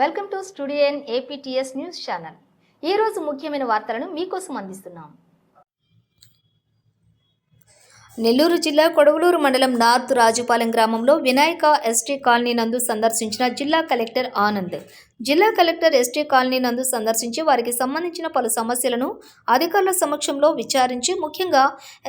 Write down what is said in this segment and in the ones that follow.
Welcome to studio N APTS news channel. ఈ రోజు ముఖ్యమైన వార్తలను మీకోసం అందిస్తున్నాం. నెల్లూరు జిల్లా కొడవలూరు మండలం నార్త్ రాజుపాలెం గ్రామంలో వినాయక ఎస్టీ కాలనీ నందు సందర్శించిన జిల్లా కలెక్టర్ ఆనంద్. జిల్లా కలెక్టర్ ఎస్టీ కాలనీ నందు సందర్శించి వారికి సంబంధించిన పలు సమస్యలను అధికారుల సమక్షంలో విచారించి ముఖ్యంగా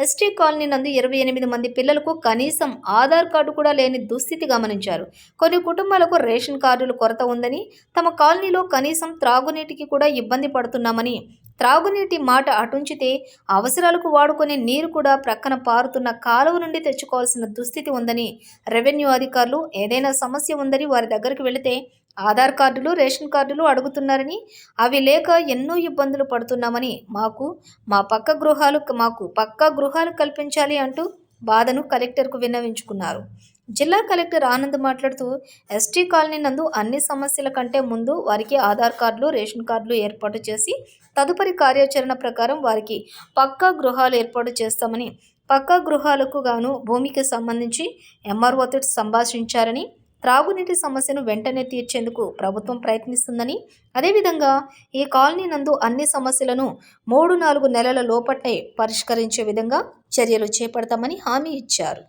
ఎస్టీ కాలనీ నందు ఇరవై ఎనిమిది మంది పిల్లలకు కనీసం ఆధార్ కార్డు కూడా లేని దుస్థితి గమనించారు. కొన్ని కుటుంబాలకు రేషన్ కార్డులు కొరత ఉందని తమ కాలనీలో కనీసం త్రాగునీటికి కూడా ఇబ్బంది పడుతున్నామని త్రాగునీటి మాట అటుంచితే అవసరాలకు వాడుకునే నీరు కూడా ప్రక్కన పారుతున్న కాలువ నుండి తెచ్చుకోవాల్సిన దుస్థితి ఉందని రెవెన్యూ అధికారులు ఏదైనా సమస్య ఉందని వారి దగ్గరికి వెళితే ఆధార్ కార్డులు రేషన్ కార్డులు అడుగుతున్నారని అవి లేక ఎన్నో ఇబ్బందులు పడుతున్నామని మాకు మా పక్క గృహాలు మాకు పక్క గృహాలు కల్పించాలి అంటూ బాధను కలెక్టర్కు విన్నవించుకున్నారు. జిల్లా కలెక్టర్ ఆనంద్ మాట్లాడుతూ ఎస్టీ కాలనీ నందు అన్ని సమస్యల కంటే ముందు వారికి ఆధార్ కార్డులు రేషన్ కార్డులు ఏర్పాటు చేసి తదుపరి కార్యాచరణ ప్రకారం వారికి పక్కా గృహాలు ఏర్పాటు చేస్తామని పక్కా గృహాలకు గాను భూమికి సంబంధించి ఎంఆర్ఓతో సంభాషించారని త్రాగునీటి సమస్యను వెంటనే తీర్చేందుకు ప్రభుత్వం ప్రయత్నిస్తుందని అదేవిధంగా ఈ కాలనీ నందు అన్ని సమస్యలను మూడు నాలుగు నెలల లోపటే పరిష్కరించే విధంగా చర్యలు చేపడతామని హామీ ఇచ్చారు.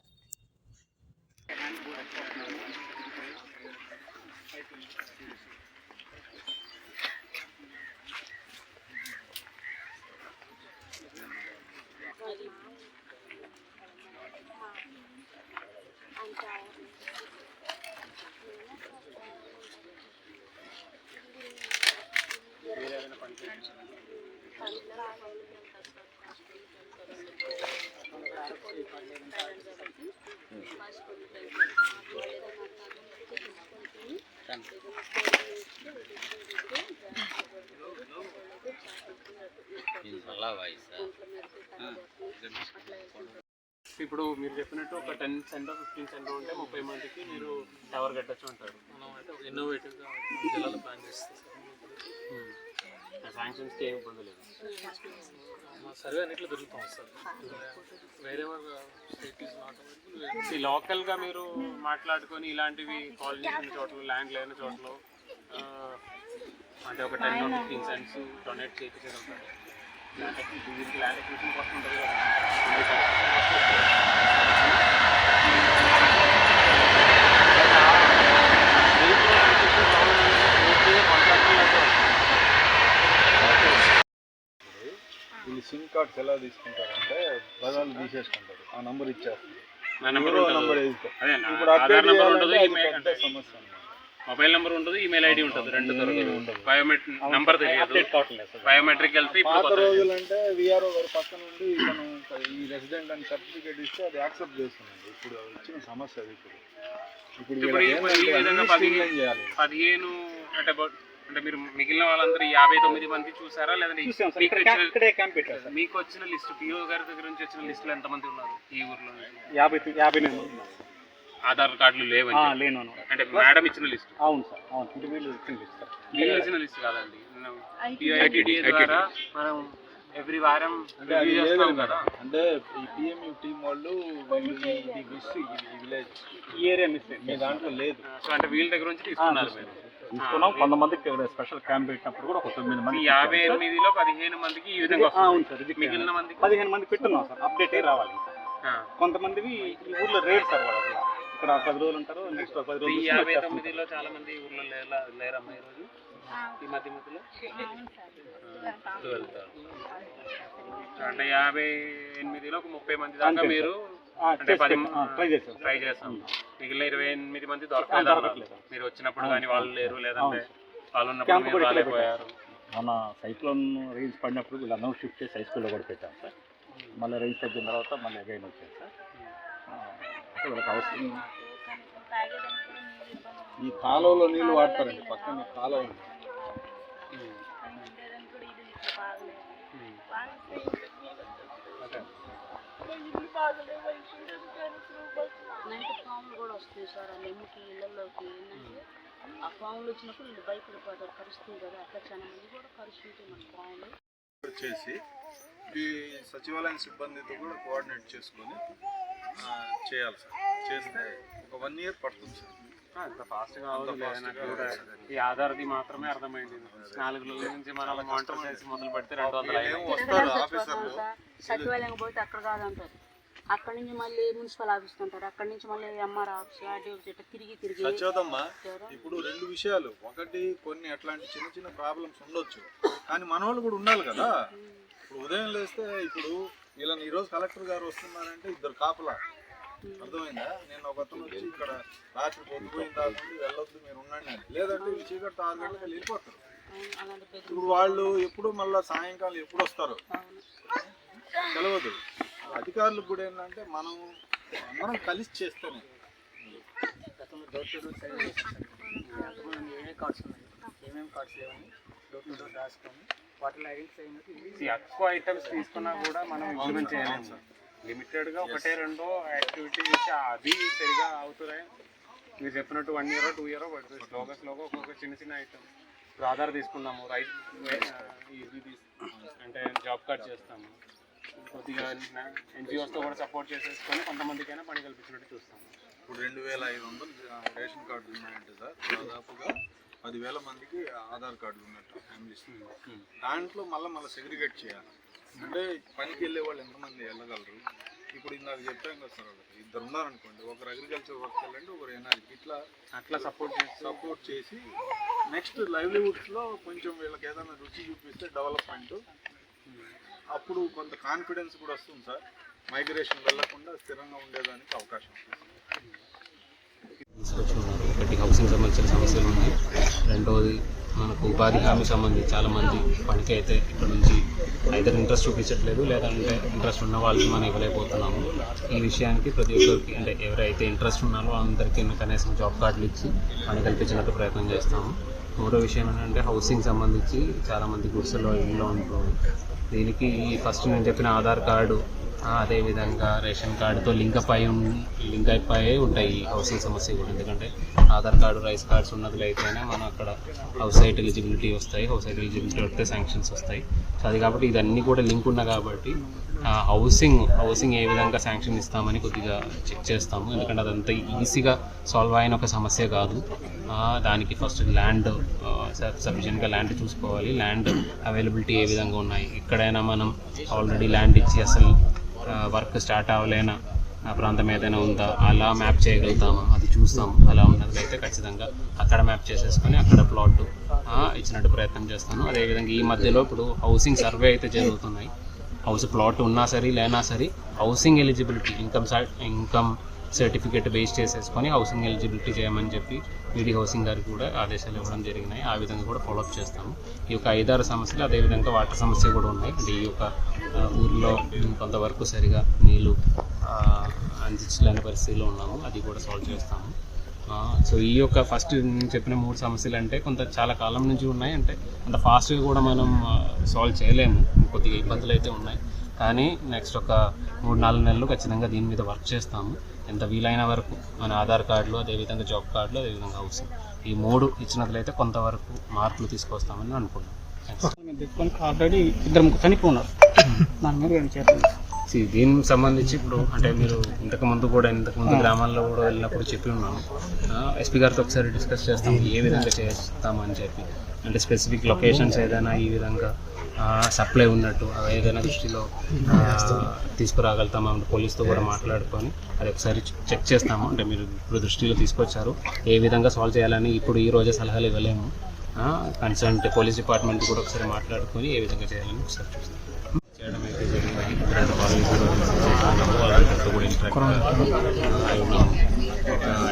ఇప్పుడు మీరు చెప్పినట్టు ఒక టెన్ సెంటర్ ఫిఫ్టీన్ సెంటర్ ఉంటే ముప్పై మందికి మీరు టవర్ కట్టచ్చు అంటారు. మనం అయితే ఇన్నోవేటివ్గా జిల్లాలో ప్లాన్ చేస్తాం. శాంక్షన్స్కి ఏం ఇబ్బంది లేదు. మా సర్వే అన్నింటిలో దొరుకుతాం సార్. వేరే ఈ లోకల్గా మీరు మాట్లాడుకొని ఇలాంటివి కాలనీస్ ఉన్న చోట్ల ల్యాండ్ లేని చోట్ల అంటే ఒక టెన్ ఫిఫ్టీన్ సెంట్స్ డొనేట్ చేయించగలుగుతారు. వీళ్ళు సిమ్ కార్డ్స్ ఎలా తీసుకుంటారంటే బజార్లు తీసేసుకుంటారు. ఆ నంబర్ ఇచ్చేస్తారు. నా నెంబర్ ఇప్పుడు సమస్య అన్నమాట. మొబైల్ నెంబర్ ఉంటుంది ఈమెయిల్ ఐడి ఉంటుంది రెండు దొరకదు. బయోమెట్రిక్ నెంబర్ తెలియదు. బయోమెట్రిక్ ఇప్పుడు పాత రోజులు అంటే విఆర్ఓ గారి పక్క నుండి మనం ఈ రెసిడెంట్ అని సర్టిఫికేట్ ఇస్తే అది యాక్సెప్ట్ చేస్తున్నాండి ఇప్పుడు వచ్చిన సమస్య అది ఇప్పుడు. ఇప్పుడు ఈ- విధంగా పదిహేను పదిహేను అంటే అంటే మీరు మిగిలిన వాళ్ళందరూ యాభై తొమ్మిది మంది చూసారా? లేదంటే మీకు వచ్చిన లిస్ట్ పిఓ గారి దగ్గర నుంచి వచ్చిన లిస్టులో ఎంతమంది ఉన్నారు ఈ ఊర్లో? యాభై యాభై నేను ఆధార్ కార్డులు లేవని. లేను అంటే మేడం ఇచ్చిన లిస్ట్. అవును సార్ అవును ఇంటి వీళ్ళు ఇచ్చింది సార్. వీళ్ళు ఇచ్చిన లిస్ట్ కాదండి. ఐటీడీఏ ద్వారా మనం ఎవ్రీ వారం అంటే ఈ పిఎంయు టీం వాళ్ళు ఈ మిస్ ఈ విలేజ్ ఈ ఏరియా మిస్ మీ దాంట్లో లేదు. సో అంటే వీళ్ళ దగ్గర నుంచి తీసుకున్నారు మీరు. తీసుకున్నాం. కొంతమందికి స్పెషల్ క్యాంప్ పెట్టినప్పుడు కూడా ఒక తొమ్మిది మంది యాభై ఎనిమిదిలో పదిహేను మందికి ఈ విధంగా అవును వస్తుంది. సార్ ఇది మిగిలిన మందికి? పదిహేను మంది పెట్టున్నాం సార్. అప్డేట్ అయ్యి రావాలి. కొంతమందివి ఈ ఊర్లో రేట్ సార్ వాళ్ళు ఇక్కడ పది రోజులు ఉంటారు నెక్స్ట్ పది రోజులు యాభై. తొమ్మిదిలో చాలా మంది ఊర్లో లేరా లేరమ్మా ఈ రోజు? ఈ మధ్య మధ్యలో? అంటే యాభై ఎనిమిదిలో ఒక ముప్పై మంది దాకా మీరు అంటే పది ట్రై చేశాం ట్రై చేస్తాం. మిగిలిన ఇరవై ఎనిమిది మంది దొరకలేదు. మీరు వచ్చినప్పుడు కానీ వాళ్ళు లేరు లేదంటే వాళ్ళు ఉన్నప్పుడు మీరు రాలేకపోయారు మన సైక్లోన్ రేంజ్ పడినప్పుడు వీళ్ళందరూ షిఫ్ట్ చేసి హై స్కూల్లో కూడా పెట్టాం సార్. మళ్ళీ రేంజ్ తగ్గిన తర్వాత మళ్ళీ అగైన్ వచ్చారు సార్. వీళ్ళకి అవసరం ఈ కాలువలో నీళ్ళు వాడతారండి పక్కన కాలువ. నైట్ పాములు కూడా వస్తాయి సార్ ఆ నెమ్మికి ఇళ్ళల్లోకి. ఏంటంటే ఆ పాములు వచ్చినప్పుడు వీళ్ళు భయపడిపోతారు కరుస్తాయి కదా అట్లా చాలా మంది కూడా కరుస్తుంటాయి మన పాములు. వచ్చేసి ఈ సచివాలయం సిబ్బందితో కూడా కోఆర్డినేట్ చేసుకొని చేయాలి సార్. చేస్తే వన్ ఇయర్ పడుతుంది సార్. అంత ఫాస్ట్గా అవ్వదు ఈ ఆధార్ది మాత్రమే అర్థమైంది. నాలుగు రోజుల నుంచి మనం మానిటర్ చేసి మొదలు పెడితే రెండు వందల సచివాలయం పోతే అక్కడ కాదంటారు. అక్కడి నుంచి మళ్ళీ మున్సిపల్ ఆఫీస్ అంటారు అక్కడి నుంచి మళ్ళీ ఎంఆర్ ఆఫీస్ ఇట్లా తిరిగి తిరిగి సత్యోదమ్మా ఇప్పుడు రెండు విషయాలు. ఒకటి కొన్ని అట్లాంటి చిన్న చిన్న ప్రాబ్లమ్స్ ఉండొచ్చు. కానీ మన వాళ్ళు కూడా ఉండాలి కదా. ఇప్పుడు ఉదయం లేస్తే ఇప్పుడు వీళ్ళని ఈరోజు కలెక్టర్ గారు వస్తున్నారంటే ఇద్దరు కాపలా. అర్థమైందా? నేను ఒక అతను వచ్చి ఇక్కడ రాత్రి పొద్దుపోయిన దాకా వెళ్ళొద్దు మీరు ఉండండి లేదంటే ఈ చీకటి ఆరు గంటలకు వెళ్ళిపోతారు. ఇప్పుడు వాళ్ళు ఎప్పుడు మళ్ళీ సాయంకాలం ఎప్పుడు వస్తారు? తెలియదు అధికారులు కూడా ఏంటంటే మనం అందరం కలిసి చేస్తాము ఏమేమి కార్డ్స్ ఉన్నాయి ఏమేమి కార్డ్స్ లేవని డోర్ టు డోర్ రాసుకొని వాటిని ఐడెంటిఫై అయినట్టు ఎక్కువ ఐటమ్స్ తీసుకున్నా కూడా మనం ఇంప్లిమెంట్ చేయలేము. సార్ గా ఒకటే రెండో యాక్టివిటీ చేసి అది సరిగా అవుతున్నాయి మీరు చెప్పినట్టు వన్ ఇయర్ టూ ఇయర్ పడుతుంది. స్లోగా స్లోగా ఒక్కొక్క చిన్న చిన్న ఐటమ్ ఇప్పుడు ఆధార్ తీసుకున్నాము రైట్ ఇది తీసు అంటే జాబ్ కార్డ్ చేస్తాము. కొద్దిగా ఎన్జిఓస్తో కూడా సపోర్ట్ చేసేసుకొని కొంతమందికైనా పని కల్పించినట్టు చూస్తాము. ఇప్పుడు రెండు వేల ఐదు వందలు రేషన్ కార్డులు ఉన్నాయంటే సార్. దాదాపుగా పదివేల మందికి ఆధార్ కార్డులు ఉన్నట్టు ఫ్యామిలీస్ దాంట్లో మళ్ళీ మళ్ళీ సెగ్రిగేట్ చేయాలి. అంటే పనికి వెళ్ళే వాళ్ళు ఎంతమంది వెళ్ళగలరు? ఇప్పుడు ఇందాక చెప్పాం కదా సార్ వాళ్ళకి ఇద్దరు ఉన్నారనుకోండి ఒకరు అగ్రికల్చర్ వర్క్ వెళ్ళండి ఒకరు ఎన్ఆర్కి ఇట్లా అట్లా సపోర్ట్ చేసి సపోర్ట్ చేసి నెక్స్ట్ లైవ్లీవుడ్స్లో కొంచెం వీళ్ళకి ఏదైనా రుచి చూపిస్తే డెవలప్మెంట్ అప్పుడు కొంత కాన్ఫిడెన్స్ కూడా వస్తుంది సార్. మైగ్రేషన్ వెళ్ళకుండా స్థిరంగా ఉండేదానికి అవకాశం ఉంటుంది హౌసింగ్ సంబంధించిన సమస్యలు ఉన్నాయి. రెండవది మనకు ఉపాధి హామీ సంబంధించి చాలా మంది పనికి అయితే ఇక్కడ నుంచి అయితే ఇంట్రెస్ట్ చూపించట్లేదు లేదంటే ఇంట్రెస్ట్ ఉన్న వాళ్ళకి మనం ఇవ్వలేకపోతున్నాము. ఈ విషయానికి ప్రతి ఒక్కరికి అంటే ఎవరైతే ఇంట్రెస్ట్ ఉన్నారో అందరికీ కనీసం జాబ్ కార్డులు ఇచ్చి పని కల్పించినట్టు ప్రయత్నం చేస్తాము. మూడో విషయం ఏంటంటే హౌసింగ్ సంబంధించి చాలామంది గుడిసెలో ఇల్లు ఉంటుంది దీనికి ఫస్ట్ నేను చెప్పిన ఆధార్ కార్డు అదేవిధంగా రేషన్ కార్డుతో లింకప్ అయి లింక్ అయిపోయి ఉంటాయి హౌసింగ్ సమస్య కూడా. ఎందుకంటే ఆధార్ కార్డు రైస్ కార్డ్స్ ఉన్నది అయితేనే మనం అక్కడ హౌస్ సైట్ ఎలిజిబిలిటీ వస్తాయి హౌస్ సైట్ ఎలిజిబిలిటీ వస్తే శాంక్షన్స్ వస్తాయి. సో అది కాబట్టి ఇదన్నీ కూడా లింక్ ఉన్న కాబట్టి హౌసింగ్ హౌసింగ్ ఏ విధంగా శాంక్షన్ ఇస్తామని కొద్దిగా చెక్ చేస్తాము. ఎందుకంటే అదంతా ఈజీగా సాల్వ్ అయిన ఒక సమస్య కాదు. దానికి ఫస్ట్ ల్యాండ్ సఫిషియెంట్గా ల్యాండ్ చూసుకోవాలి. ల్యాండ్ అవైలబిలిటీ ఏ విధంగా ఉన్నాయి? ఎక్కడైనా మనం ఆల్రెడీ ల్యాండ్ ఇచ్చి అసలు వర్క్ స్టార్ట్ అవ్వలేన? ఆ ప్రాంతం ఏదైనా ఉందా? అలా మ్యాప్ చేయగలుగుతామా? అది చూస్తాం అలా ఉన్నట్లయితే ఖచ్చితంగా అక్కడ మ్యాప్ చేసేసుకొని అక్కడ ప్లాట్ ఇచ్చినట్టు ప్రయత్నం చేస్తాను. అదేవిధంగా ఈ మధ్యలో ఇప్పుడు హౌసింగ్ సర్వే అయితే జరుగుతున్నాయి. హౌస్ ప్లాట్ ఉన్నా సరే లేనా సరే housing eligibility income income certificate base చేసేసుకొని హౌసింగ్ ఎలిజిబిలిటీ చేయమని చెప్పి ఈడీ హౌసింగ్ గారికి కూడా ఆదేశాలు ఇవ్వడం జరిగినాయి. ఆ విధంగా కూడా ఫాలోఅప్ చేస్తాము. ఈ యొక్క ఐదారు సమస్యలు అదేవిధంగా వాటర్ సమస్య కూడా ఉన్నాయి. అంటే ఈ యొక్క ఊర్లో కొంతవరకు సరిగా నీళ్ళు అందించలేని పరిస్థితిలో ఉన్నాము. అది కూడా సాల్వ్ చేస్తాము. సో ఈ యొక్క ఫస్ట్ నేను చెప్పిన మూడు సమస్యలు అంటే కొంత చాలా కాలం నుంచి ఉన్నాయి. అంటే అంత ఫాస్ట్గా కూడా మనం సాల్వ్ చేయలేము. కొద్దిగా ఇబ్బందులు అయితే ఉన్నాయి. కానీ నెక్స్ట్ ఒక మూడు నాలుగు నెలలు ఖచ్చితంగా దీని మీద వర్క్ చేస్తాము. ఎంత వీలైన వరకు మన ఆధార్ కార్డులు అదేవిధంగా జాబ్ కార్డులు అదేవిధంగా హౌసింగ్ ఈ మూడు ఇచ్చినట్లయితే కొంతవరకు మార్పులు తీసుకొస్తామని అనుకున్నాం ఆల్రెడీ ఇద్దరు ముగ్గురు చనిపోయినారు. దీనికి సంబంధించి ఇప్పుడు అంటే మీరు ఇంతకు ముందు కూడా ఇంతకు ముందు గ్రామాల్లో కూడా వెళ్ళినప్పుడు చెప్పి ఉన్నాను ఎస్పీ గారితో ఒకసారి డిస్కస్ చేస్తాం ఏ విధంగా చేస్తామని చెప్పి. అంటే స్పెసిఫిక్ లొకేషన్స్ ఏదైనా ఈ విధంగా సప్లై ఉన్నట్టు అవి ఏదైనా దృష్టిలో తీసుకురాగలుగుతామా అంటే పోలీస్తో కూడా మాట్లాడుకొని అది ఒకసారి చెక్ చేస్తాము. అంటే మీరు ఇప్పుడు దృష్టిలో తీసుకొచ్చారు ఏ విధంగా సాల్వ్ చేయాలని ఇప్పుడు ఈ రోజే సలహాలు ఇవ్వలేము. కన్సర్న్ పోలీస్ డిపార్ట్మెంట్ కూడా ఒకసారి మాట్లాడుకొని ఏ విధంగా చేయాలని ఒకసారి చూస్తాం.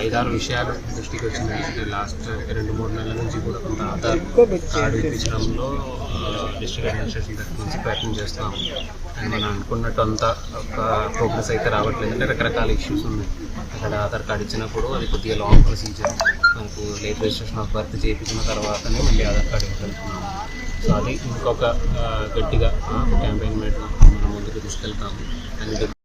ఐదారు విషయాలు దృష్టికి వచ్చినాయి లాస్ట్ రెండు మూడు నెలల నుంచి కూడా కొంత ఆధార్ కార్డు ఇప్పించడంలో డిస్ట్రిక్ట్ అడ్మినిస్ట్రేషన్ తరఫు నుంచి ప్రయత్నం చేస్తాము అండ్ మనం అనుకున్నట్టు అంతా ఒక ప్రోగ్రెస్ అయితే రావట్లేదు. అంటే రకరకాల ఇష్యూస్ ఉన్నాయి. అక్కడ ఆధార్ కార్డు ఇచ్చినప్పుడు అది కొద్దిగా లాంగ్ ప్రొసీజర్ మనకు లేట్ రిజిస్ట్రేషన్ ఆఫ్ బర్త్ చేయించిన తర్వాతనే మళ్ళీ ఆధార్ కార్డు ఇవ్వగలుగుతున్నాము. సో అది ఇంకొక గట్టిగా క్యాంపెయిన్ పెట్టడం మనం ముందుకు తీసుకెళ్తాము అండ్